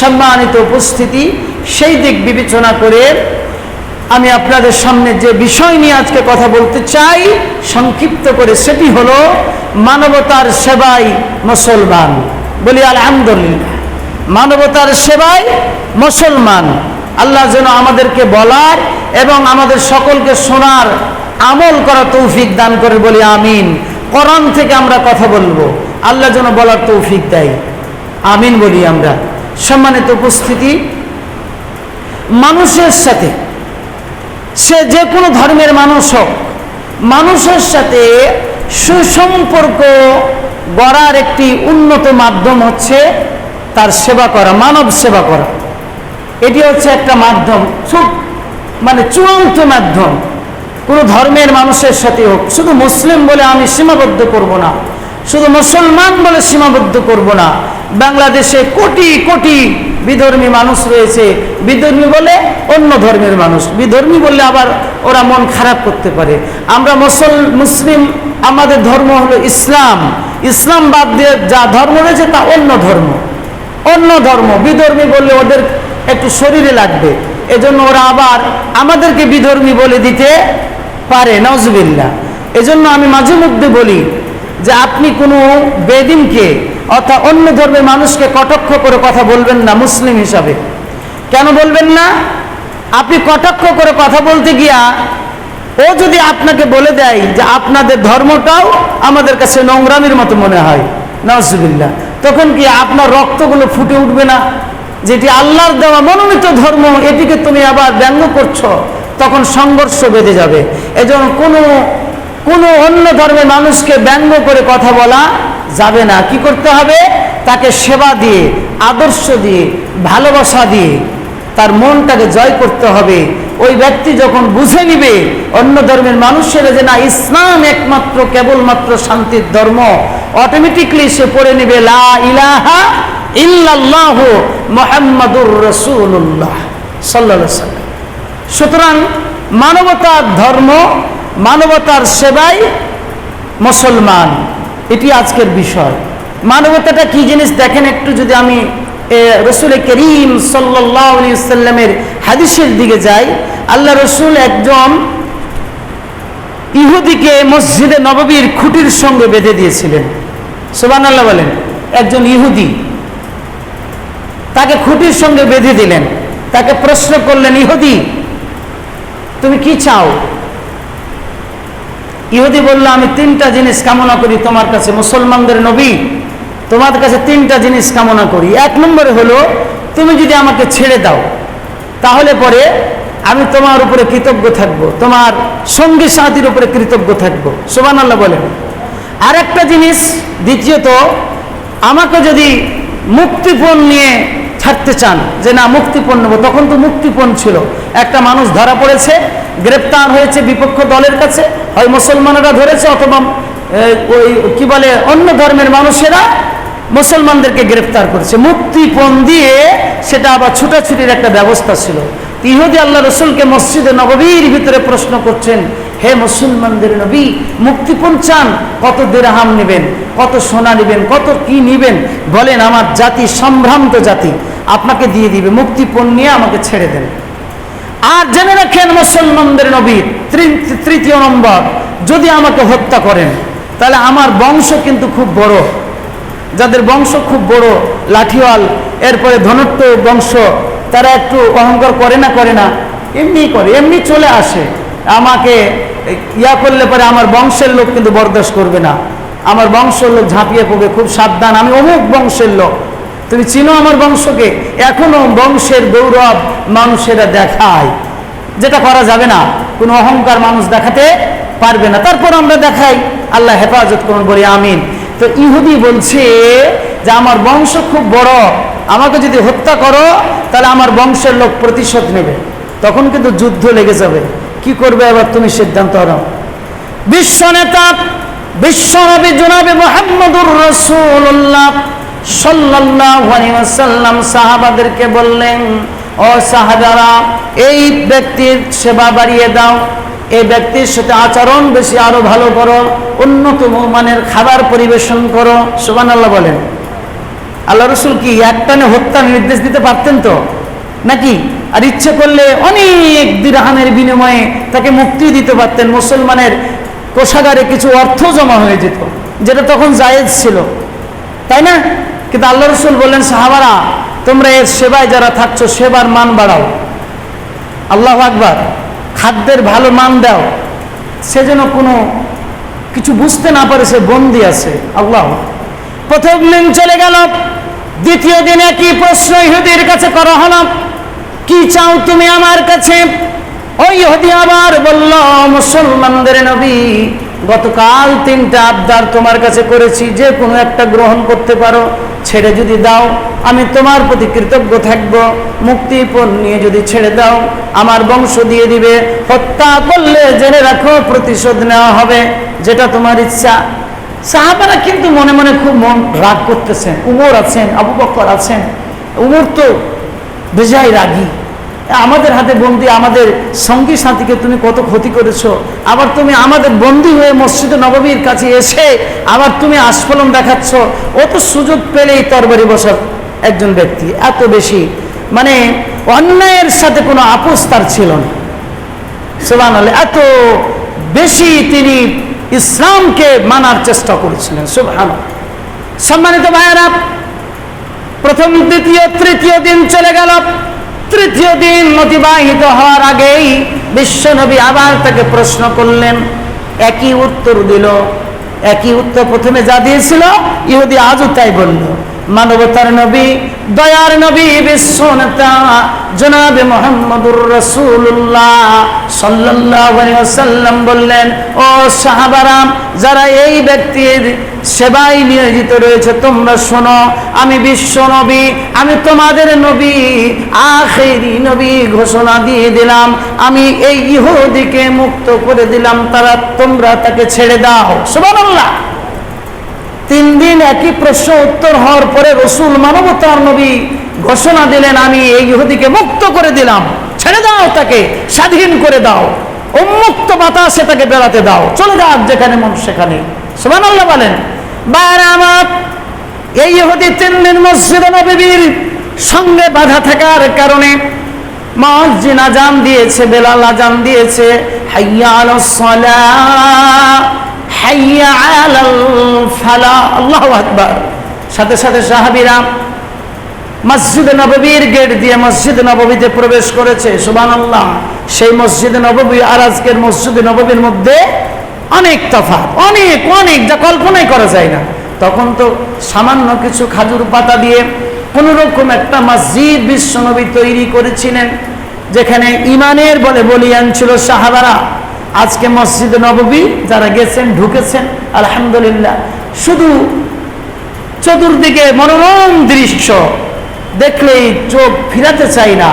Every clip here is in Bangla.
সম্মানিত উপস্থিতি, সেই দিক বিবেচনা করে আমি আপনাদের সামনে যে বিষয় নিয়ে আজকে কথা বলতে চাই, সংক্ষিপ্ত করে, সেটি হলো মানবতার সেবাই মুসলমান। বলি আলহামদুলিল্লাহ, মানবতার সেবাই মুসলমান। আল্লাহ যেন আমাদেরকে বলার এবং আমাদের সকলকে শোনার আমল করা তৌফিক দান করে বলি আমিন। কোরআন থেকে আমরা কথা বলব, আল্লাহ যেন বলার তৌফিক দেয়। আমিন বলি আমরা। সম্মানিত উপস্থিতি, মানুষের সাথে, সে যে কোনো ধর্মের মানুষ হোক, মানুষের সাথে সুসম্পর্ক গড়ার একটি উন্নত মাধ্যম হচ্ছে তার সেবা করা, মানব সেবা করা। এটি হচ্ছে একটা মাধ্যম, খুব মানে চূড়ান্ত মাধ্যম। কোনো ধর্মের মানুষের সাথে হোক, শুধু মুসলিম বলে আমি সীমাবদ্ধ করব না। শুধু মুসলমান বলে সীমাবদ্ধ করব না। বাংলাদেশে কোটি কোটি বিধর্মী মানুষ রয়েছে। বিধর্মী বলে অন্য ধর্মের মানুষ। বিধর্মী বললে আবার ওরা মন খারাপ করতে পারে। আমরা মুসল, মুসলিম, আমাদের ধর্ম হলো ইসলাম। ইসলাম বাদ দিয়ে যা ধর্ম রয়েছে তা অন্য ধর্ম। অন্য ধর্ম। বিধর্মী বললে ওদের একটু শরীরে লাগবে। এজন্য ওরা আবার আমাদেরকে বিধর্মী বলে দিতে পারে নজবিল্লা এজন্য আমি মাঝে মধ্যে বলি যে আপনি কোনো বেদিনকে অর্থাৎ অন্য ধর্মের মানুষকে কটাক্ষ করে কথা বলবেন না মুসলিম হিসাবে। কেন বলবেন না? আপনি কটাক্ষ করে কথা বলতে গিয়া ও যদি আপনাকে বলে দেয় যে আপনাদের ধর্মটাও আমাদের কাছে নোংরামির মতো মনে হয় নজবিল্লা তখন কি আপনার রক্তগুলো ফুটে উঠবে না? যেটি আল্লাহর দেওয়া মনোনীত ধর্ম, এটিকে তুমি আবার ব্যঙ্গ করছ, তখন সংঘর্ষ বেঁধে যাবে। এজন্য কোনো কোনো অন্য ধর্মের মানুষকে ব্যঙ্গ করে কথা বলা যাবে না। কি করতে হবে? তাকে সেবা দিয়ে, আদর্শ দিয়ে, ভালোবাসা দিয়ে তার মনটাকে জয় করতে হবে। ওই ব্যক্তি যখন বুঝে নিবে, অন্য ধর্মের মানুষেরা যে না, ইসলাম একমাত্র, কেবলমাত্র শান্তির ধর্ম অটোমেটিকলি সে পড়ে নিবে, লা ইলাহা ইল্লাল্লাহ মোহাম্মদুর রসুল্লাহ সাল্লাহ সাল্লাম সুতরাং মানবতার ধর্ম মানবতার সেবাই মুসলমান। এটি আজকের বিষয়। মানবতাটা কি জিনিস দেখেন একটু যদি আমি রসুল করিম সাল্লামের হাদিসের দিকে যাই, আল্লাহ রসুল একজন ইহুদিকে মসজিদে নববীর খুঁটির সঙ্গে বেঁধে দিয়েছিলেন। সোবান আল্লাহ বলেন, একজন ইহুদি তাকে খুঁটির সঙ্গে বেঁধে দিলেন। তাকে প্রশ্ন করলেন, ইহুদি, তুমি কি চাও? ইহুদি বলল, আমি তিনটা জিনিস কামনা করি তোমার কাছে, মুসলমানদের নবী, তোমার কাছে তিনটা জিনিস কামনা করি। এক নম্বরে হলো, তুমি যদি আমাকে ছেড়ে দাও, তাহলে পরে আমি তোমার উপরে কৃতজ্ঞ থাকব, তোমার সঙ্গী সাথীর উপরে কৃতজ্ঞ থাকব। সোবান আল্লাহ বলেন। আর একটা জিনিস, দ্বিতীয়ত, আমাকে যদি মুক্তিপণ নিয়ে ছাড়তে চান যে না, মুক্তিপণ নেব। তখন তো মুক্তিপণ ছিল। একটা মানুষ ধরা পড়েছে, গ্রেপ্তার হয়েছে বিপক্ষ দলের কাছে, হয় মুসলমানেরা ধরেছে অথবা ওই কি বলে, অন্য ধর্মের মানুষেরা মুসলমানদেরকে গ্রেপ্তার করেছে। মুক্তিপণ দিয়ে সেটা আবার ছুটাছুটির একটা ব্যবস্থা ছিল। ইহুদি আল্লাহ রসুলকে মসজিদে নববীর ভিতরে প্রশ্ন করছেন, হে মুসলমানদের নবী, মুক্তিপণ চান? কত দেড়হাম নেবেন? কত সোনা নেবেন? কত কি নেবেন? বলেন, আমার জাতি সম্ভ্রান্ত জাতি। আপনাকে দিয়ে দিবে মুক্তিপণ নিয়ে আমাকে ছেড়ে দেন। আর জেনে রাখেন মুসলমানদের নবী তৃতীয় নম্বর, যদি আমাকে হত্যা করেন, তাহলে আমার বংশ কিন্তু খুব বড়। যাদের বংশ খুব বড়, লাঠিওয়াল, এরপরে ধনত্ব বংশ, তারা একটু অহংকার করে না করে না এমনি করে, এমনি চলে আসে। আমাকে ইয়া করলে পরে আমার বংশের লোক কিন্তু বরদাস্ত করবে না। আমার বংশের লোক ঝাঁপিয়ে পড়বে, খুব সাবধান। আমি অমুক বংশের লোক। তুমি চিনো আমার বংশকে? এখনও বংশের গৌরব মানুষেরা দেখায়। যেটা করা যাবে না। কোনো অহংকার মানুষ দেখাতে পারবে না। তারপর আমরা দেখাই। আল্লাহ হেফাজত করুন বলি আমিন। তো ইহুদি বলছে যে, আমার বংশ খুব বড়। আমাকে যদি হত্যা করো, তাহলে আমার বংশের লোক প্রতিশোধ নেবে। তখন কিন্তু যুদ্ধ লেগে যাবে। কি করবে এবার তুমি সিদ্ধান্ত নাও। বিশ্ব নেতা বিশ্বনবী জনাবে মোহাম্মদুর রসুল্লাহ সাল্লাম সাহাবাদেরকে বললেন, ও সাহাবারা, এই ব্যক্তির সেবা বাড়িয়ে দাও। এই ব্যক্তির সাথে আচরণ বেশি আরও ভালো করো। উন্নত মানের খাবার পরিবেশন করো। সুবান আল্লাহ বলেন। আল্লাহ রসুল কি একটানে হত্যার নির্দেশ দিতে পারতেন তো? নাকি? আর ইচ্ছে করলে অনেক দিরহামের বিনিময়ে তাকে মুক্তি দিতে পারতেন। মুসলমানের কোষাগারে কিছু অর্থ জমা হয়ে যেত, যেটা তখন জায়েজ ছিল। তাই না? কিন্তু আল্লাহ রসুল বললেন, সাহাবারা, তোমরা এর সেবায় যারা থাকছো, সেবার মান বাড়াও। আল্লাহ আকবার, খাদ্যের ভালো মান দাও। সে যেন কোনো কিছু বুঝতে না পারে, সে বন্দি আছে। আল্লাহ প্রথম দিন চলে গেল। দ্বিতীয় দিনে কি প্রশ্ন ইহুদির কাছে করা হলো। কি চাও তুমি আমার কাছে? ওই ইহুদি আবার বলল, মুসলমানদের নবী গতকাল তিনটা আবদার তোমার কাছে করেছি, যে কোনো একটা গ্রহণ করতে পারো, ছেড়ে যদি দাও, আমি তোমার প্রতি কৃতজ্ঞ থাকব, মুক্তিপণ নিয়ে যদি ছেড়ে দাও, আমার বংশ দিয়ে দিবে, হত্যা করলে জেনে রাখো, প্রতিশোধ নেওয়া হবে, যেটা তোমার ইচ্ছা। সাহাবারা কিন্তু মনে মনে খুব মন রাগ করতেছেন, উমর আছেন, আবু বকর আছেন, উমর তো বেজাই রাগী। আমাদের হাতে বন্দি, আমাদের সঙ্গী সাথীকে তুমি কত ক্ষতি করেছ। আবার তুমি আমাদের বন্দি হয়ে মসজিদে নবমীর কাছে এসে আবার তুমি আস্ফলন দেখাচ্ছ। ও তো সুযোগ পেলেই তরবারি বসার একজন ব্যক্তি এত বেশি। মানে অন্যায়ের সাথে কোনো আপোষ তার ছিল না। সোলান এত বেশি তিনি ইসলামকে মানার চেষ্টা করেছিলেন। সুবহান সম্মানিত ভাইয়েরা, প্রথম, দ্বিতীয়, তৃতীয় দিন চলে গেল। তৃতীয় দিন অতিবাহিত হওয়ার আগেই বিশ্বনবী আবার তাকে প্রশ্ন করলেন, একই উত্তর দিল, একই উত্তর প্রথমে যা দিয়েছিল, ইহুদি আজও তাই বলল। মানবতার নবী, দয়ার নবী, বিশ্বনেতা, জনাবে মোহাম্মদুর রসুল্লাহ সাল্লাম বললেন, ও সাহাবারাম, যারা এই ব্যক্তির সেবায় নিয়োজিত রয়েছে, তোমরা শোনো, আমি বিশ্ব নবী, আমি তোমাদের নবী, আখেরি নবী ঘোষণা দিয়ে দিলাম, আমি এই ইহুদিকে মুক্ত করে দিলাম, তারা তোমরা তাকে ছেড়ে দাও। সুবহানাল্লাহ। তিন দিন একই প্রশ্ন উত্তর হওয়ার পরে রসুল মানবতার নবী ঘোষণা দিলেন, আমি এই ইহুদিকে মুক্ত করে দিলাম। ছেড়ে দাও তাকে, স্বাধীন করে দাও। উন্মুক্ত বাতাসে তাকে বেড়াতে দাও। চলে যাক যেখানে মন সেখানে। সুবান আল্লাহ বলেন বাইরে আমার এই ইহুদি তিন দিন মসজিদ নবীর সঙ্গে বাধা থাকার কারণে মসজিদ আজান দিয়েছে, বেলাল আজান দিয়েছে। হাইয়া আলাল আল্লাহু সাথে সাথে সাহাবীরা মসজিদ নববীর গেট দিয়ে মসজিদ নববীতে প্রবেশ করেছে। সুবান আল্লাহ সেই মসজিদ নববী আর আজকের মসজিদ নববীর মধ্যে অনেক তফাৎ, অনেক অনেক, যা কল্পনাই করা যায় না। তখন তো সামান্য কিছু খাজুর পাতা দিয়ে কোনো রকম একটা মসজিদ বিশ্বনবী তৈরি করেছিলেন, যেখানে ইমানের বলে বলিয়ান ছিল সাহাবারা। আজকে মসজিদ নববী, যারা গেছেন, ঢুকেছেন, আলহামদুলিল্লাহ। শুধু চতুর্দিকে মনোরম দৃশ্য দেখলেই চোখ ফিরাতে চাই না।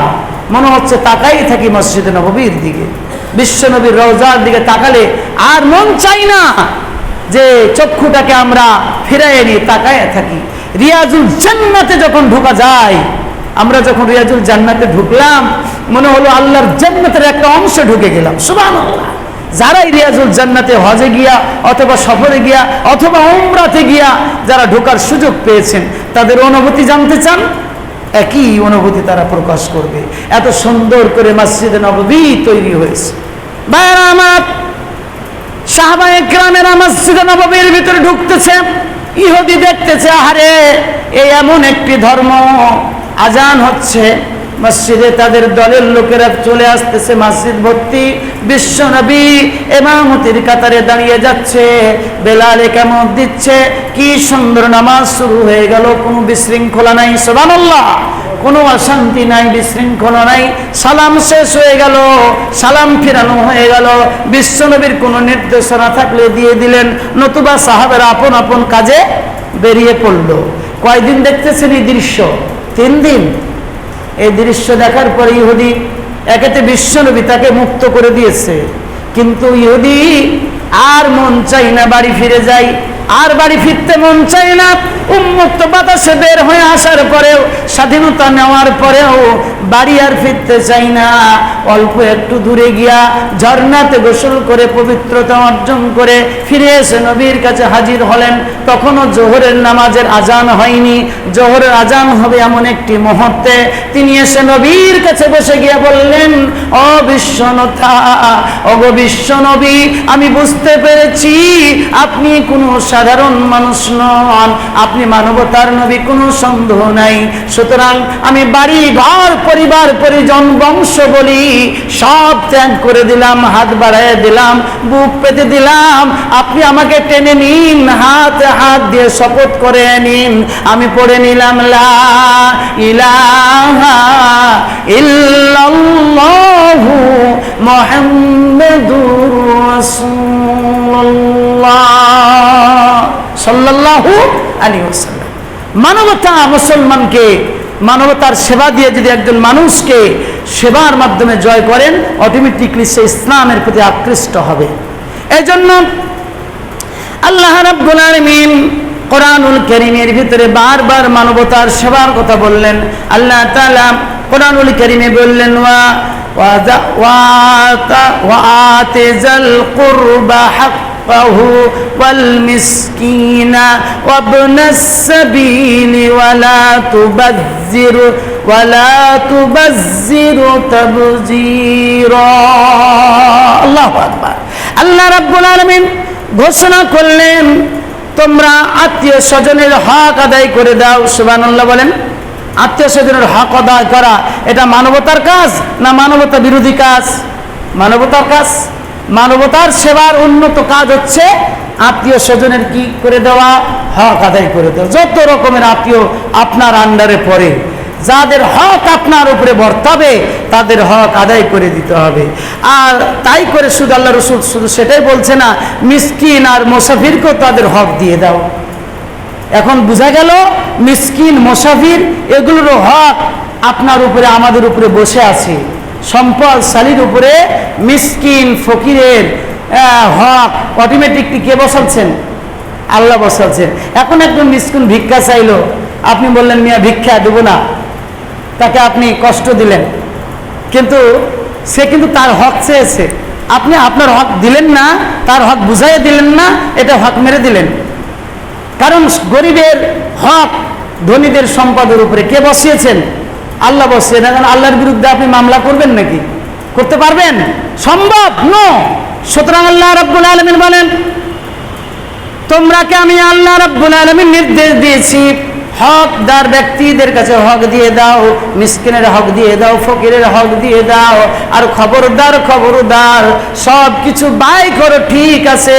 মনে হচ্ছে তাকাই থাকি মসজিদ নববীর দিকে। বিশ্বনবীর রওজার দিকে তাকালে আর মন চাই না যে চক্ষুটাকে আমরা ফিরাই নিয়ে তাকায় থাকি। রিয়াজুল জান্নাতে যখন ঢোকা যায়, আমরা যখন রিয়াজুল জান্নাতে ঢুকলাম, মনে হলো আল্লাহর জান্নাতের একটা অংশ ঢুকে গেলাম। সুবহানাল্লাহ। যারাই রিয়াজুল জান্নাতে হজে গিয়া অথবা সফরে গিয়া অথবা উমরাতে গিয়া যারা ঢোকার সুযোগ পেয়েছেন, তাদের অনুভূতি জানতে চান? একই অনুভূতি তারা প্রকাশ করবে। এত সুন্দর করে মসজিদে নববী তৈরি হয়েছে। ভাইয়েরা আমার ভিতরে ঢুকতেছে, ইহুদি দেখতেছে, আহারে এই এমন একটি ধর্ম। আজান হচ্ছে মসজিদে তাদের দলের লোকেরা চলে আসতেছে, মসজিদ ভর্তি। বিশ্ব নবী এমামতির কাতারে দাঁড়িয়ে যাচ্ছে, বেলালে কেমন দিচ্ছে, কি সুন্দর নামাজ শুরু হয়ে গেল, কোনো বিশৃঙ্খলা নাই সোবানাল্লাহ কোনো অশান্তি নাই, বিশৃঙ্খলা নাই, সালাম শেষ হয়ে গেল, সালাম ফিরানো হয়ে গেল। বিশ্বনবীর কোনো নির্দেশনা থাকলে দিয়ে দিলেন, নতুবা সাহাবের আপন আপন কাজে বেরিয়ে পড়ল। কয়দিন দেখতেছেন এই দৃশ্য? তিন দিন। এই দৃশ্য দেখার পরে ইহুদি একেতে বিশ্বনবী তাকে মুক্ত করে দিয়েছে। কিন্তু ইহুদি আর মন চাই না বাড়ি ফিরে যাই আর বাড়ি ফিরতে মন চাই না। উন্মুক্ত বাতাসে বের হয়ে আসার পরেও, স্বাধীনতা নেওয়ার পরেও বাড়ি আর ফিরতে চাই না। অল্প একটু দূরে গিয়া ঝর্ণাতে গোসল করে পবিত্রতা অর্জন করে ফিরে এসে নবীর কাছে হাজির হলেন। তখনও জোহরের নামাজের আজান হয়নি। জোহরের আজান হবে এমন একটি মুহূর্তে। তিনি এসে নবীর কাছে বসে গিয়ে বললেন অবিশ্বনতা অগবিশ্ব নবী আমি বুঝতে পেরেছি, আপনি কোনো সাধারণ মানুষ নন। আপনি মানবতার নবী, কোনো সন্দেহ নাই। সুতরাং আমি বাড়ি, ঘর, পরিবার, পরিজন, বংশ বলি, সব ত্যাগ করে দিলাম, হাত বাড়ায় দিলাম, বুক পেতে দিলাম। আপনি আমাকে টেনে নিন, হাত হাত দিয়ে শপথ করে নিন। আমি পড়ে নিলাম, লা ইলাহা ইল্লাল্লাহু রাসূলুল্লাহ। সাল্লাল্লাহু আলাইহি ওয়াসাল্লাম। মানবতা মুসলমানকে, মানবতার সেবা দিয়ে যদি একজন মানুষকে সেবার মাধ্যমে জয় করেন অটোমেটিকলি সে ইসলামের প্রতি আকৃষ্ট হবে। আল্লাহ রাব্বুল কোরআনুল কারীমের ভিতরে বারবার মানবতার সেবার কথা বললেন। আল্লাহ তাআলা কোরআনুল কারীমে বললেন, ওয়া ওয়াতিজাল কুরবা حقه والمسكين وابن السبيل ولا تبذر ولا تبذر تبذيرا الله أكبر আল্লাহ রাব্বুল আলামিন ঘোষণা করলেন তোমরা আত্মীয় স্বজনের হক আদায় করে দাও সুবহানাল্লাহ বলেন আত্মীয় স্বজনের হক আদায় করা এটা মানবতার কাজ না মানবতা বিরোধী কাজ মানবতার কাজ মানবতার সেবার উন্নত কাজ হচ্ছে আত্মীয় স্বজনের কি করে দেওয়া? হক আদায় করে দেওয়া। যত রকমের আত্মীয় আপনার আন্ডারে পড়ে, যাদের হক আপনার উপরে বর্তাবে, তাদের হক আদায় করে দিতে হবে। আর তাই করে শুধু আল্লাহ রসুল শুধু সেটাই বলছে না, মিসকিন আর মোসাফিরকেও তাদের হক দিয়ে দাও। এখন বোঝা গেল, মিসকিন, মোসাফির, এগুলোরও হক আপনার উপরে, আমাদের উপরে বসে আছে। সম্পদ শালির উপরে মিসকিন, ফকিরের হক অটোমেটিকলি কে বসাচ্ছেন? আল্লাহ বসাচ্ছেন। এখন একজন মিসকিন ভিক্ষা চাইলো। আপনি বললেন, মিয়া, ভিক্ষা দেবো না। তাকে আপনি কষ্ট দিলেন। কিন্তু সে কিন্তু তার হক চেয়েছে। আপনি আপনার হক দিলেন না, তার হক বুঝাইয়ে দিলেন না, এটা হক মেরে দিলেন। কারণ গরিবের হক ধনীদের সম্পদের উপরে কে বসিয়েছেন? আল্লাহ বসিয়েছেন এখন আল্লাহর বিরুদ্ধে আপনি মামলা করবেন নাকি? করতে পারবেন? সম্ভব? নো। সুতরাং আল্লাহ রব্বুল আলমিন বলেন, তোমরাকে আমি আল্লাহ রব্বুল আলমিন নির্দেশ দিয়েছি। হকদার ব্যক্তিদের কাছে হক দিয়ে দাও, মিসকিনের হক দিয়ে দাও, ফকিরের হক দিয়ে দাও, আর খবরদার খবরদার সব কিছু বাই করো, ঠিক আছে।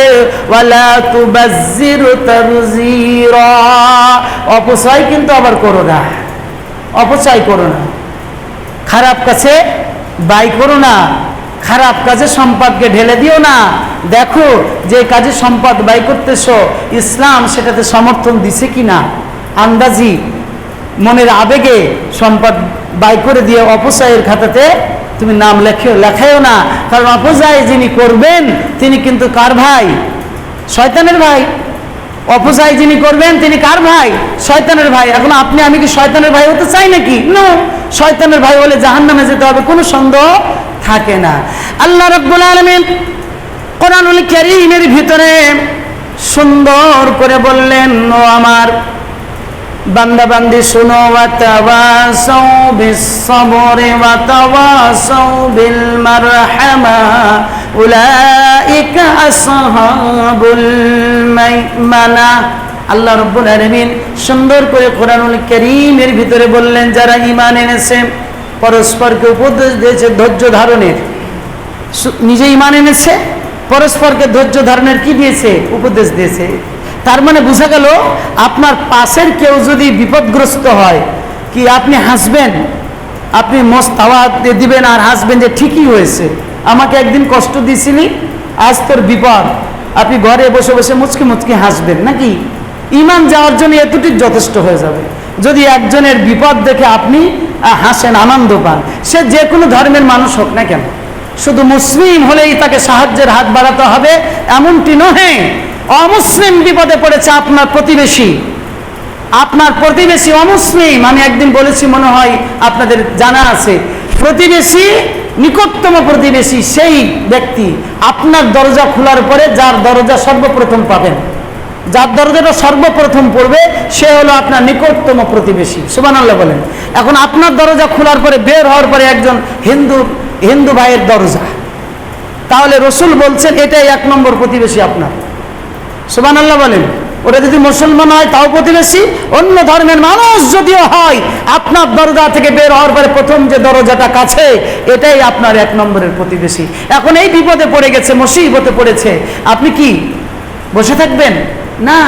অপচয় কিন্তু আবার করো না। অপচয় করো না। খারাপ কাছে বাই করো না। খারাপ কাজে সম্পদকে ঢেলে দিও না। দেখো যে কাজে সম্পদ বাই করতেছো, ইসলাম সেটাতে সমর্থন দিছে কি না আন্দাজি মনের আবেগে সম্পদ বাই করে দিয়ে অপচয়ের খাতাতে তুমি নাম লেখে লেখায়ও না। কারণ অপচয় যিনি করবেন, তিনি কিন্তু কার ভাই? শয়তানের ভাই। অপচয় যিনি করবেন, তিনি কার ভাই? শয়তানের ভাই। এখন আপনি, আমি কি শয়তানের ভাই হতে চাই নাকি? না শয়তানের ভাই বলে জাহান নামে যেতে হবে, কোনো সন্দেহ থাকে না। আল্লাহ রব্বুল আলমিন কোরআনুল ক্যারিমের ভিতরে সুন্দর করে বললেন, ও আমার বান্দা বান্দি শুনো, ওয়াতাওয়াসাউ বিস-সাবরি, ওয়াতাওয়াসাউ বিল মারহামা উলাইকা আসহাবুল মাইমানা। আল্লাহ রব্বুল আলামিন সুন্দর করে কোরআনুল কারীমের ভিতরে বললেন, যারা ঈমান এনেছে, পরস্পরকে উপদেশ দিয়েছে ধৈর্য ধারণের। নিজে ঈমান এনেছে, পরস্পরকে ধৈর্য ধারণের কি দিয়েছে? উপদেশ দিয়েছে। তার মানে বোঝা গেল, আপনার পাশের কেউ যদি বিপদগ্রস্ত হয়, কি আপনি হাসবেন? আপনি মস্ত আওয়াজ দিবেন আর হাসবেন যে ঠিকই হয়েছে। আমাকে একদিন কষ্ট দিছিলি, আজ তোর বিপদ। আপনি ঘরে বসে বসে মুচকি মুচকি হাসবেন, নাকি? ইমান যাওয়ার জন্য এতটুক যথেষ্ট হয়ে যাবে। যদি একজনের বিপদ দেখে আপনি হাসেন, আনন্দ পান, সে যে কোনো ধর্মের মানুষ হোক না কেন। শুধু মুসলিম হলেই তাকে সাহায্যের হাত বাড়াতে হবে, এমনটি নহে। অমুসলিম বিপদে পড়েছে আপনার প্রতিবেশী। আপনার প্রতিবেশী অমুসলিম। আমি একদিন বলেছি, মনে হয় আপনাদের জানা আছে। প্রতিবেশী, নিকটতম প্রতিবেশী সেই ব্যক্তি আপনার দরজা খোলার পরে যার দরজা সর্বপ্রথম পাবেন। যার দরজাটা সর্বপ্রথম পড়বে, সে হলো আপনার নিকটতম প্রতিবেশী। সুবান আল্লাহ বলেন। এখন আপনার দরজা খোলার পরে, বের হওয়ার পরে একজন হিন্দু হিন্দু ভাইয়ের দরজা। তাহলে রসুল বলছেন, এটাই এক নম্বর প্রতিবেশী আপনার। সুবান আল্লাহ বলেন, ওটা যদি মুসলমান হয়, তাও প্রতিবেশী, অন্য ধর্মের মানুষ যদিও হয়, আপনার দরজা থেকে বের হওয়ার পরে প্রথম যে দরজাটা কাছে, এটাই আপনার এক নম্বরের প্রতিবেশী। এখন এই বিপদে পড়ে গেছে, মুসিবতে পড়েছে। আপনি কি বসে থাকবেন? না,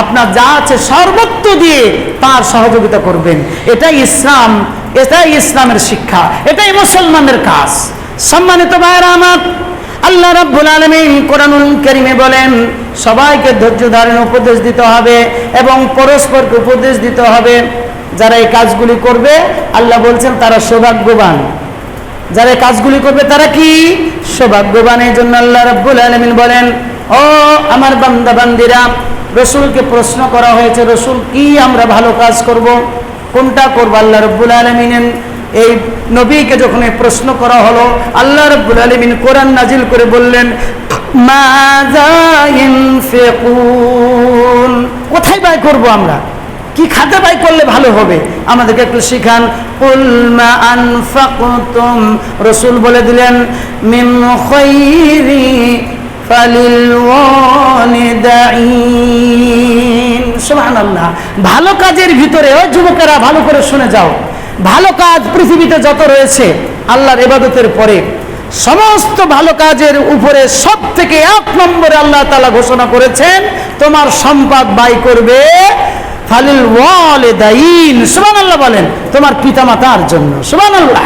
আপনার যা আছে সর্বত্র দিয়ে তার সহযোগিতা করবেন। এটাই ইসলাম, এটাই ইসলামের শিক্ষা, এটাই মুসলমানের কাজ। সম্মানিত ভাইয়েরা আমার আল্লাহ রাব্বুল আলামিন কোরআনুল কারীমে বলেন, সবাইকে ধৈর্য ধারণ উপদেশ দিতে হবে এবং পরস্পরকে উপদেশ দিতে হবে। যারা এই কাজগুলি করবে, আল্লাহ বলছেন, তারা সৌভাগ্যবান। যারা এই কাজগুলি করবে, তারা কি? সৌভাগ্যবান। এই জন্য আল্লাহ রাব্বুল আলামিন বলেন, ও আমার বান্দা বান্দিরা রসুলকে প্রশ্ন করা হয়েছে, রসুল, কি আমরা ভালো কাজ করব? কোনটা করব? আল্লাহ রব্বুল আলমিনের এই নবীকে যখন প্রশ্ন করা হলো, আল্লাহ রব্বুল আলমিন কোরআন নাজিল করে বললেন কোথায় ব্যয় করব আমরা? কি খাতে ব্যয় করলে ভালো হবে? আমাদেরকে একটু শিখান। রসুল বলে দিলেন ভালো কাজের ভিতরে যুবকেরা ভালো করে শুনে যাও। ভালো কাজ পৃথিবীতে যত রয়েছে, আল্লাহর এবাদতের পরে সমস্ত ভালো কাজের উপরে সব থেকে এক নম্বরে আল্লাহ তালা ঘোষণা করেছেন, তোমার সম্পদ ব্যয় করবে ফালিল ওয়ালে দাইন সুবান আল্লাহ বলেন, তোমার পিতা মাতার জন্য। সুবহানাল্লাহ।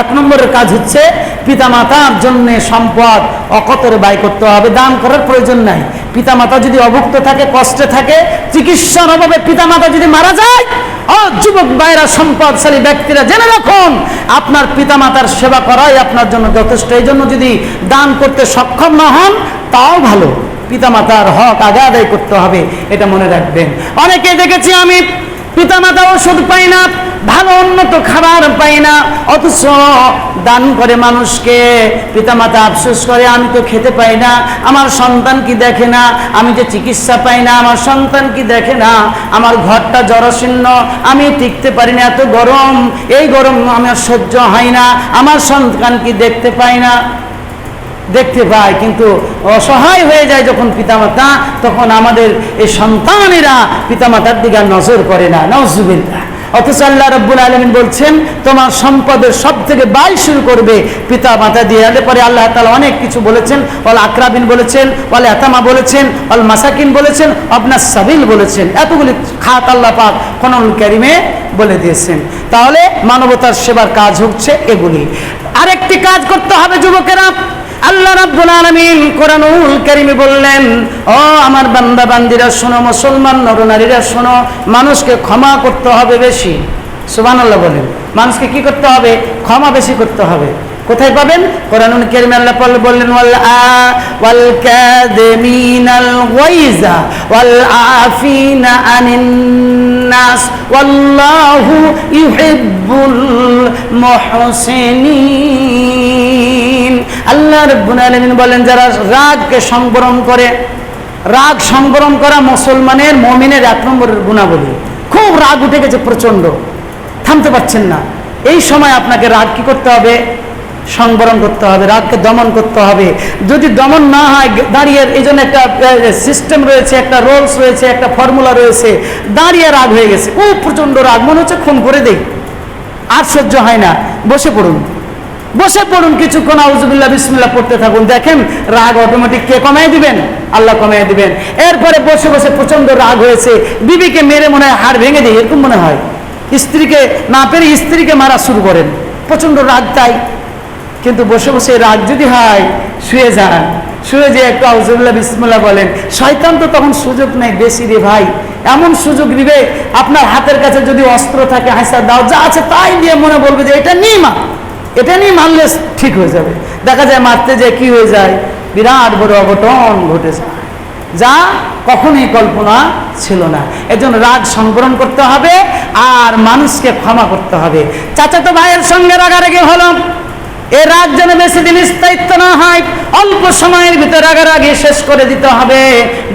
এক নম্বরের কাজ হচ্ছে পিতামাতার জন্য সম্পদ অকতরে ব্যয় করতে হবে, দান করার প্রয়োজন নাই। পিতামাতা যদি অভুক্ত থাকে, কষ্টে থাকে, চিকিৎসার অভাবে পিতামাতা যদি মারা যায় যুবক ভাইরা, সম্পদশালী ব্যক্তিরা জেনে রাখুন, আপনার পিতামাতার সেবা করাই আপনার জন্য যথেষ্ট। এই জন্য যদি দান করতে সক্ষম না হন, তাও ভালো। পিতামাতার হক আগে আদায় করতে হবে, এটা মনে রাখবেন। অনেকে দেখেছি আমি পিতামাতা ওষুধ পাই না, ভালো উন্নত খাবার পাই না, অথচ দান করে মানুষকে, পিতামাতা আফসোস করে, আমি তো খেতে পাই না, আমার সন্তান কি দেখে না, আমি যে চিকিৎসা পাই না, আমার সন্তান কি দেখে না, আমার ঘরটা জরাশীর্ণ আমি টিকতে পারি না, এত গরম, এই গরম আমার সহ্য হয় না, আমার সন্তান কি দেখতে পাই না। দেখতে পায়, কিন্তু অসহায় হয়ে যায় যখন পিতামাতা, তখন আমাদের এই সন্তানেরা পিতামাতার দিকে নজর করে না নজরুবিল্লা অথচ আল্লাহ রব্বুল আলমিন বলছেন, তোমার সম্পদের সব থেকে ব্যয় শুরু করবে পিতা মাতা দিয়ে পরে আল্লাহ তালা অনেক কিছু বলেছেন অল আকরাবিন বলেছেন অল এতামা বলেছেন অল মাসাকিন বলেছেন আপনার সাবিল বলেছেন। এতগুলি খাত আল্লাহ পাক কনল ক্যারিমে বলে দিয়েছেন। তাহলে মানবতার সেবার কাজ হচ্ছে এগুলি। আরেকটি কাজ করতে হবে যুবকেরা। আল্লাহ রাব্বুল আলামিন কোরআনুল কারীমে বললেন, ও আমার বান্দা, বান্দিরা, শোনো, মুসলমান নরনারীরা, শোনো, মানুষকে ক্ষমা করতে হবে বেশি। সুবহানাল্লাহ বলেন। মানুষকে কি করতে হবে? ক্ষমা বেশি করতে হবে। কোথায় পাবেন? কোরআনুল কারীমে আল্লাহ পাক বললেন, ওয়াল আ, ওয়াল কাদিমিনাল গাইজা ওয়াল আফিনা আনিন নাস, ওয়াল্লাহু ইউহিব্বুল মুহসিনিন। আল্লাহ রব্বুল আলামিন বলেন, যারা রাগকে সংবরণ করে, রাগ সংবরণ করা মুসলমানের, মমিনের এক নম্বরের গুণাবলী। খুব রাগ উঠে গেছে প্রচণ্ড থামতে পারছেন না। এই সময় আপনাকে রাগ কি করতে হবে? সংবরণ করতে হবে, রাগকে দমন করতে হবে। যদি দমন না হয়, দাঁড়িয়ে এই জন্য একটা সিস্টেম রয়েছে, একটা রোলস রয়েছে, একটা ফর্মুলা রয়েছে, দাঁড়িয়ে রাগ হয়ে গেছে। ও প্রচণ্ড রাগ, মনে হচ্ছে খুন করে দেই। আর সহ্য হয় না। বসে পড়ুন। বসে পড়ুন কিছুক্ষণ আউজুবিল্লাহ বিসমিল্লাহ পড়তে থাকুন। দেখেন, রাগ অটোমেটিক কে কমাই দিবেন? আল্লাহ কমাই দিবেন। এরপরে বসে বসে প্রচণ্ড রাগ হয়েছে। বিবিকে মেরে মনে হয় হাড় ভেঙে দিই এরকম মনে হয়। স্ত্রীকে না পেরে স্ত্রীকে মারা শুরু করেন। প্রচণ্ড রাগ তাই। কিন্তু বসে বসে রাগ যদি হয়, শুয়ে যান। শুয়ে যে একটু আউজুবিল্লাহ বিসমিল্লাহ বলেন, শয়তান তো তখন সুযোগ নেই বেশি রে ভাই। এমন সুযোগ দিবে, আপনার হাতের কাছে যদি অস্ত্র থাকে, হাসা দাও, যা আছে তাই দিয়ে মনে বলবে যে এটা নিয়ে মা এটা নিয়ে মানলে ঠিক হয়ে যাবে। দেখা যায় মারতে যে কি হয়ে যায়? বিরাট বড় অঘটন ঘটে যায়। যা কখনোই কল্পনা ছিল না। এজন্য রাগ সংবরণ করতে হবে আর মানুষকে ক্ষমা করতে হবে। চাচা তো ভাইয়ের সঙ্গে রাগারাগি হলো। এ রাগ যেন বেশি দিন স্থায়িত্ব না হয়, অল্প সময়ের ভিতরে রাগারাগি শেষ করে দিতে হবে।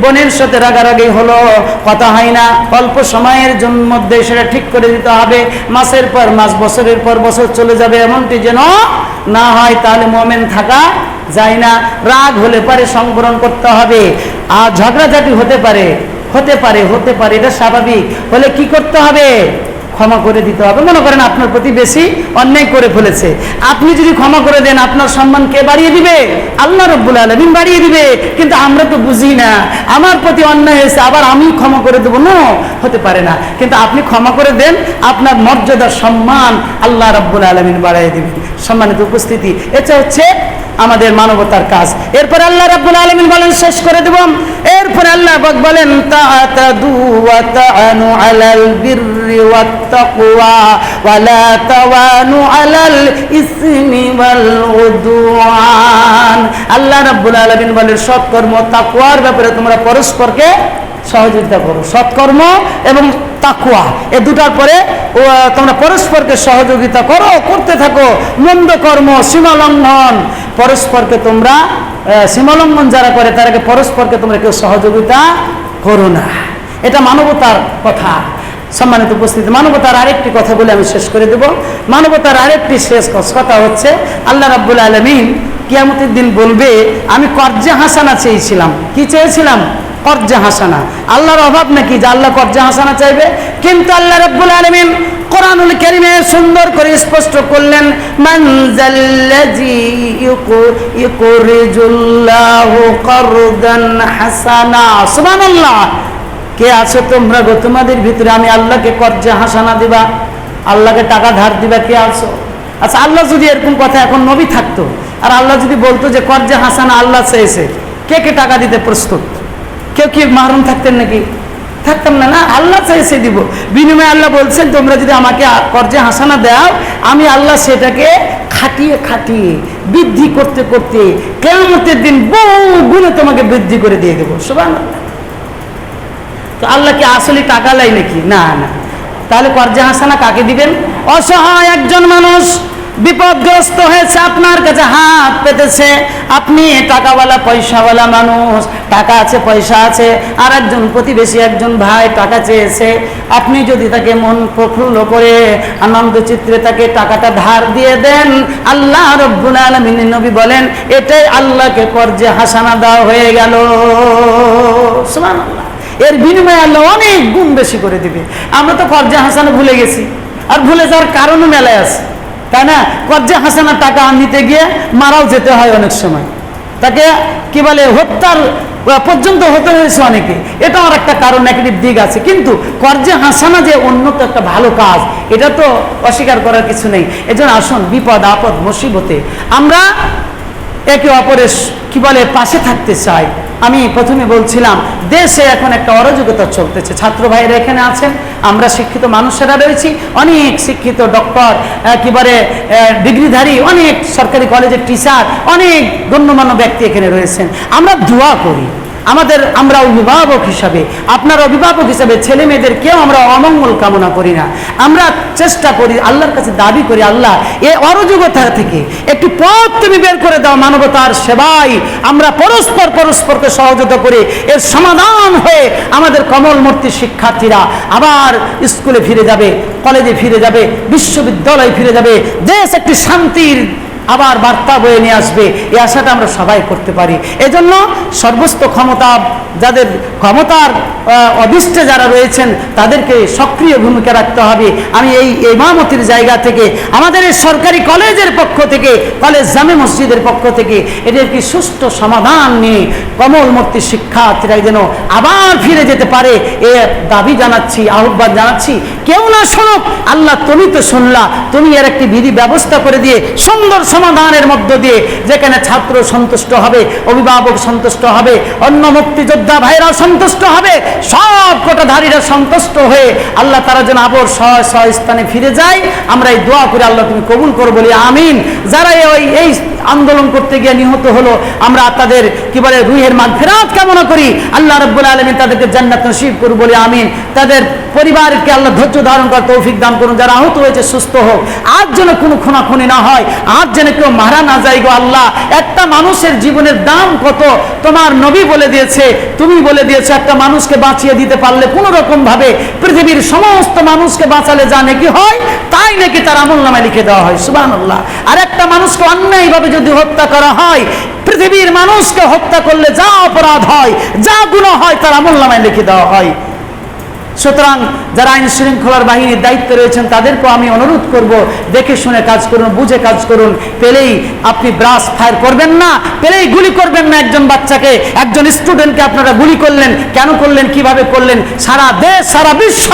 বোনের সাথে রাগারাগি হলো, কথা হয় না, অল্প সময়ের জন্য মধ্যে সেটা ঠিক করে দিতে হবে। মাসের পর মাস, বছরের পর বছর চলে যাবে, এমনটি যেন না হয়, তাহলে মোমেন থাকা যায় না। রাগ হলে পারে সংবরণ করতে হবে। আর ঝগড়াঝাটি হতে পারে হতে পারে হতে পারে, এটা স্বাভাবিক। হলে কি করতে হবে? ক্ষমা করে দিতে হবে। মনে করেন আপনার প্রতি বেশি অন্যায় করে ফেলেছে। আপনি যদি ক্ষমা করে দেন, আপনার সম্মান কে বাড়িয়ে দিবে? আল্লাহ রব্বুল আলমিন বাড়িয়ে দিবে। কিন্তু আমরা তো বুঝি না। আমার প্রতি অন্যায় হয়েছে, আবার আমি ক্ষমা করে দেবো? না, হতে পারে না। কিন্তু আপনি ক্ষমা করে দেন, আপনার মর্যাদা, সম্মান আল্লাহ রব্বুল আলমিন বাড়িয়ে দিবেন সম্মানিত উপস্থিতি, এটা হচ্ছে আমাদের মানবতার কাজ। এরপর আল্লাহ রাব্বুল আলামিন বলেন, শেষ করে দেব। এরপর আল্লাহ বলেন তাআতাদু ওয়া তাআনু আলাল বিররি তাওয়ানু আলাল ইসমি ওয়াল উদওয়ান আল্লাহ রাব্বুল আলামিন বলেন, সৎকর্ম তাকওয়ার ব্যাপারে তোমরা পরস্পরকে সহযোগিতা করো। সৎকর্ম এবং তাকুয়া এ দুটার পরে তোমরা পরস্পরকে সহযোগিতা করো, করতে থাকো। মন্দ কর্ম, সীমালঙ্ঘন, পরস্পরকে তোমরা সীমালঙ্ঘন যারা করে, তারাকে পরস্পরকে তোমরা কেউ সহযোগিতা করো না। এটা মানবতার কথা। সম্মানিত উপস্থিতি, মানবতার আরেকটি কথা বলে আমি শেষ করে দেব। মানবতার আরেকটি শেষ কথা হচ্ছে, আল্লাহ রাব্বুল আলমিন কিয়ামতের দিন বলবে, আমি কর্জে হাসানা চেয়েছিলাম। কি চেয়েছিলাম? কর্জা হাসানা। আল্লাহর অভাব নাকি যে আল্লাহ কর্জা হাসানা চাইবে? কিন্তু আল্লাহ রাব্বুল আলামিন কোরআনুল কারীমে সুন্দর করে স্পষ্ট করলেন হাসানা। সুবহানাল্লাহ। কে আছে তোমরা গো? তোমাদের ভিতরে আমি আল্লাহকে কর্জা হাসানা দিবা, আল্লাহকে টাকা ধার দিবা, কে আছো? আচ্ছা আল্লাহ যদি এরকম কথা এখন নবী থাকতো, আর আল্লাহ যদি বলতো যে কর্জা হাসানা আল্লাহ চেয়েছে, কে কে টাকা দিতে প্রস্তুত? কেউ কি মাহরুম থাকতেন নাকি? থাকতাম না না, আল্লাহ চাইছে দিব। বিনিময়ে আল্লাহ বলছেন, তোমরা যদি আমাকে কর্জে হাসানা দাও, আমি আল্লাহ সেটাকে খাটিয়ে খাটিয়ে, বৃদ্ধি করতে করতে কেমতের দিন বহু গুণে তোমাকে বৃদ্ধি করে দিয়ে দেবো। সুবান তো আল্লাহ কি আসলে টাকা লাই নাকি? না না। তাহলে কর্জে হাসানা কাকে দিবেন? অসহায় একজন মানুষ বিপদগ্রস্ত হয়েছে, আপনার কাছে হাত পেতেছে। আপনি টাকাওয়ালা, পয়সাওয়ালা মানুষ, টাকা আছে, পয়সা আছে। আর একজন প্রতিবেশী, একজন ভাই টাকা চেয়েছে। আপনি যদি তাকে মন প্রফুল্ল করে, আনন্দ চিত্রে তাকে টাকাটা ধার দিয়ে দেন, আল্লাহ রব্বুল আলমিন নবী বলেন, এটাই আল্লাহকে কর্জে হাসানা দেওয়া হয়ে গেল। সুবহানাল্লাহ। এর বিনিময়ে আল্লাহ অনেক গুণ বেশি করে দিবে। আমরা তো কর্জা হাসানা ভুলে গেছি। আর ভুলে যাওয়ার কারণও মেলায় আছে। তাই না? কর্জা হাসানা টাকা নিতে গিয়ে মারাও যেতে হয় অনেক সময়। তাকে কি বলে, হত্যার পর্যন্ত হতে হয়েছে অনেকে। এটা আর একটা কারণ নেগেটিভ দিক আছে। কিন্তু কর্জে হাসানা যে উন্নত একটা ভালো কাজ, এটা তো অস্বীকার করার কিছু নেই। এজন্য আসুন, বিপদ, আপদ, মুসিবতে আমরা একে অপরের, কি বলে, পাশে থাকতে চাই। আমি প্রথমে বলছিলাম, দেশে এখন একটা অরাজকতা চলতেছে। ছাত্র ভাইরা এখানে আছেন, আমরা শিক্ষিত মানুষেরা রয়েছি, অনেক শিক্ষিত ডক্টর একেবারে ডিগ্রিধারী, অনেক সরকারি কলেজের টিচার অনেক গণ্যমান্য ব্যক্তি এখানে রয়েছেন। আমরা দোয়া করি। আমাদের আমরা অভিভাবক হিসাবে, আপনার অভিভাবক হিসাবে ছেলে মেয়েদের কেউ আমরা অমঙ্গল কামনা করি না। আমরা চেষ্টা করি, আল্লাহর কাছে দাবি করি, আল্লাহ, এ অরযোগ্যতা থেকে একটি পথ তুমি বের করে দাও মানবতার সেবায় আমরা পরস্পর পরস্পরকে সহযোগিতা করে, এর সমাধান হয়ে আমাদের কমলমূর্তি শিক্ষার্থীরা আবার স্কুলে ফিরে যাবে, কলেজে ফিরে যাবে, বিশ্ববিদ্যালয়ে ফিরে যাবে। দেশ একটি শান্তির আবার বার্তা বয়ে নিয়ে আসবে। এই আশাটা আমরা সবাই করতে পারি। এজন্য সর্বস্ত ক্ষমতা, যাদের ক্ষমতার অদৃষ্টে যারা রয়েছেন, তাদেরকে সক্রিয় ভূমিকা রাখতে হবে। আমি এই ইমামতির জায়গা থেকে, আমাদের এই সরকারি কলেজের পক্ষ থেকে, কলেজ জামে মসজিদের পক্ষ থেকে, এদের কি সুষ্ঠু সমাধান নিয়ে কমলমূর্তি শিক্ষার্থীরা যেন আবার ফিরে যেতে পারে, এ দাবি জানাচ্ছি, আহ্বান জানাচ্ছি। কেউ না শোনক, আল্লাহ তুমি তো শুনলা, তুমি এর একটি বিধি ব্যবস্থা করে দিয়ে সুন্দর সমাধানের মধ্য দিয়ে যেখানে ছাত্র সন্তুষ্ট হবে, অভিভাবক সন্তুষ্ট হবে, অন্য মুক্তিযোদ্ধা ভাইরা সন্তুষ্ট হবে, সব কোটাধারীরা সন্তুষ্ট হয়ে আল্লাহ তারা যেন আবর সহ সহ স্থানে ফিরে যায়। আমরা এই দোয়া করে আল্লাহ তুমি কবুল করো বলি, আমিন। যারা ওই, এই আন্দোলন করতে গিয়ে নিহত হলো, আমরা তাদের কি বলে, রুহের মাগ ফেরাত কামনা করি। আল্লাহ রব্বুল আলমিন তাদেরকে জান্নাত নসিব করুন বলে, আমিন। তাদের পরিবারকে আল্লাহ ধৈর্য ধারণ করার তৌফিক দান করুন। যারা আহত হয়েছে, সুস্থ হোক। আর যেন কোনো খুনাখুনি না হয়, আজ যেন কেউ মারা না যায় গো আল্লাহ। একটা মানুষের জীবনের দাম কত? তোমার নবী বলে দিয়েছে, তুমি বলে দিয়েছ, একটা মানুষকে বাঁচিয়ে দিতে পারলে কোনো রকম ভাবে পৃথিবীর সমস্ত মানুষকে বাঁচালে যা নাকি হয়, তাই নাকি তার আমল নামায় লিখে দেওয়া হয়। সুবাহ আর একটা মানুষকে অন্যায়ভাবে যদি হত্যা করা হয়, পৃথিবীর মানুষকে হত্যা করলে যা অপরাধ হয়, যা গুণ হয়, তার আমল নামায় লিখে দেওয়া হয়। সুতরাং যারা আইন শৃঙ্খলার বাহিনীর দায়িত্বে রয়েছেন, তাদেরকেও আমি অনুরোধ করব, দেখে শুনে কাজ করুন, বুঝে কাজ করুন। পেলেই আপনি ব্রাশ ফায়ার করবেন না, পেলেই গুলি করবেন না একজন বাচ্চাকে। একজন স্টুডেন্টকে আপনারা গুলি করলেন, কেন করলেন, কীভাবে করলেন? সারা দেশ, সারা বিশ্ব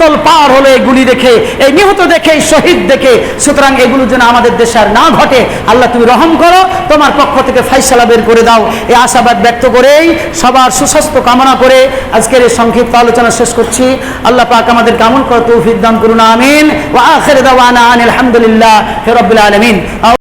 তল পার হলো এই গুলি দেখে, এই নিহত দেখে, এই শহীদ দেখে। সুতরাং এগুলো যেন আমাদের দেশে আর না ঘটে, আল্লাহ তুমি রহম করো, তোমার পক্ষ থেকে ফাইসালা বের করে দাও। এই আশাবাদ ব্যক্ত করেই সবার সুস্বাস্থ্য কামনা করে আজকের এই সংক্ষিপ্ত আলোচনা শেষ করছি আল্লাহ পাক আমাদের কামন করে তৌফিক দান করুন, আমিন। ওয়া আখির দাওয়ানা আনিল হামদুলিল্লাহ রাব্বিল আলামিন।